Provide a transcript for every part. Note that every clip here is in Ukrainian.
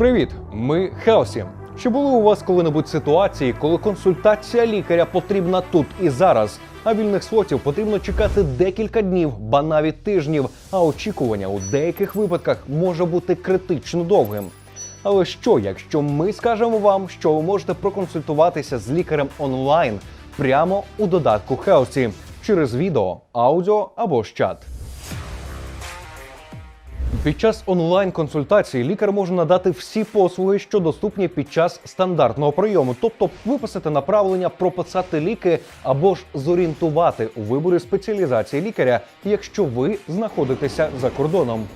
Привіт, ми Хелсі. Чи були у вас коли-небудь ситуації, коли консультація лікаря потрібна тут і зараз? А вільних слотів потрібно чекати декілька днів, ба навіть тижнів. А очікування у деяких випадках може бути критично довгим. Але що, якщо ми скажемо вам, що ви можете проконсультуватися з лікарем онлайн прямо у додатку Хелсі через відео, аудіо або ж чат? Під час онлайн-консультації лікар може надати всі послуги, що доступні під час стандартного прийому, тобто виписати направлення, прописати ліки або ж зорієнтувати у виборі спеціалізації лікаря, якщо ви знаходитеся за кордоном.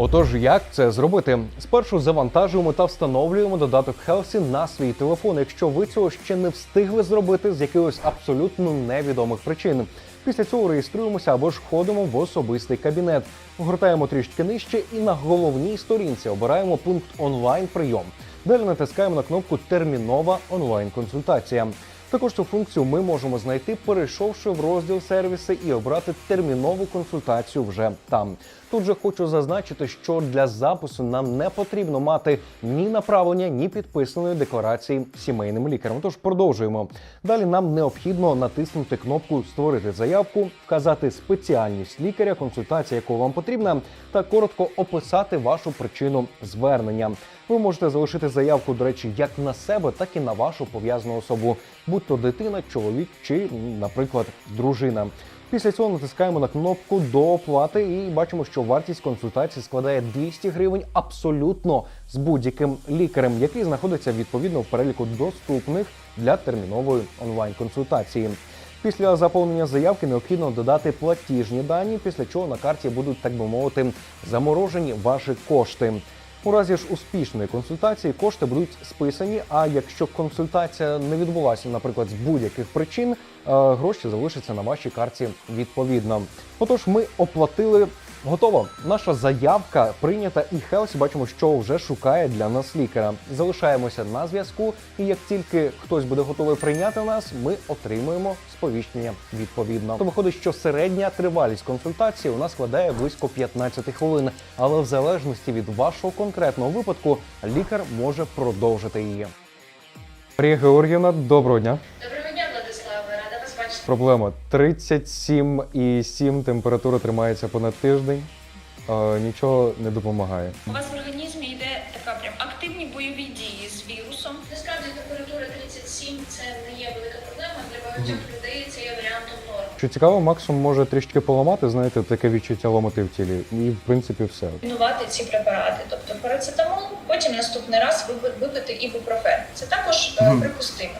Отож, як це зробити? Спершу завантажуємо та встановлюємо додаток Healthy на свій телефон, якщо ви цього ще не встигли зробити з якихось абсолютно невідомих причин. Після цього реєструємося або ж входимо в особистий кабінет. Гортаємо трішки нижче і на головній сторінці обираємо пункт онлайн прийом. Далі натискаємо на кнопку Термінова онлайн-консультація. Також цю функцію ми можемо знайти, перейшовши в розділ сервіси і обрати термінову консультацію вже там. Тут же хочу зазначити, що для запису нам не потрібно мати ні направлення, ні підписаної декларації сімейним лікарем. Тож продовжуємо. Далі нам необхідно натиснути кнопку Створити заявку, вказати спеціальність лікаря, консультація, яку вам потрібна, та коротко описати вашу причину звернення. Ви можете залишити заявку, до речі, як на себе, так і на вашу пов'язану особу, будь то дитина, чоловік чи, наприклад, дружина. Після цього натискаємо на кнопку до оплати і бачимо, що вартість консультації складає 200 гривень абсолютно з будь-яким лікарем, який знаходиться відповідно в переліку доступних для термінової онлайн-консультації. Після заповнення заявки необхідно додати платіжні дані, після чого на карті будуть, так би мовити, заморожені ваші кошти. У разі ж успішної консультації кошти будуть списані. А якщо консультація не відбулася, наприклад, з будь-яких причин, е, гроші залишаться на вашій карті відповідно. Отож, ми оплатили. Готово. Наша заявка прийнята, і Хелсі бачимо, що вже шукає для нас лікаря. Залишаємося на зв'язку, і як тільки хтось буде готовий прийняти нас, ми отримуємо сповіщення відповідно. То виходить, що середня тривалість консультації у нас складає близько 15 хвилин, але в залежності від вашого конкретного випадку лікар може продовжити її. Марія Георгіївна, доброго дня. Доброго дня, Владиславе, рада вас бачити. Проблема 37,7 температура тримається понад тиждень. Е, нічого не допомагає. У вас в організмі йде така прям активні бойові дії з вірусом. Насправді температура 37 це не є велика проблема. Для багатьох людей це є варіантом норм. Що цікаво, максимум може трішки поламати, знаєте, таке відчуття ломоти в тілі. І в принципі все. Комбінувати ці препарати, тобто парацетамол, потім наступний раз випи- випити ібупрофен. Це також е, припустимо.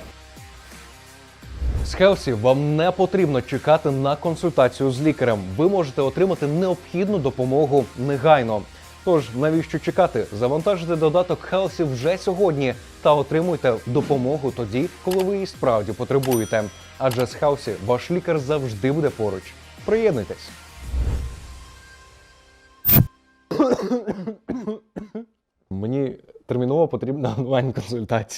З Хелсі вам не потрібно чекати на консультацію з лікарем. Ви можете отримати необхідну допомогу негайно. Тож навіщо чекати? Завантажите додаток Хелсі вже сьогодні та отримуйте допомогу тоді, коли ви її справді потребуєте. Адже з Хелсі ваш лікар завжди буде поруч. Приєднуйтесь. Мені терміново потрібна онлайн консультація.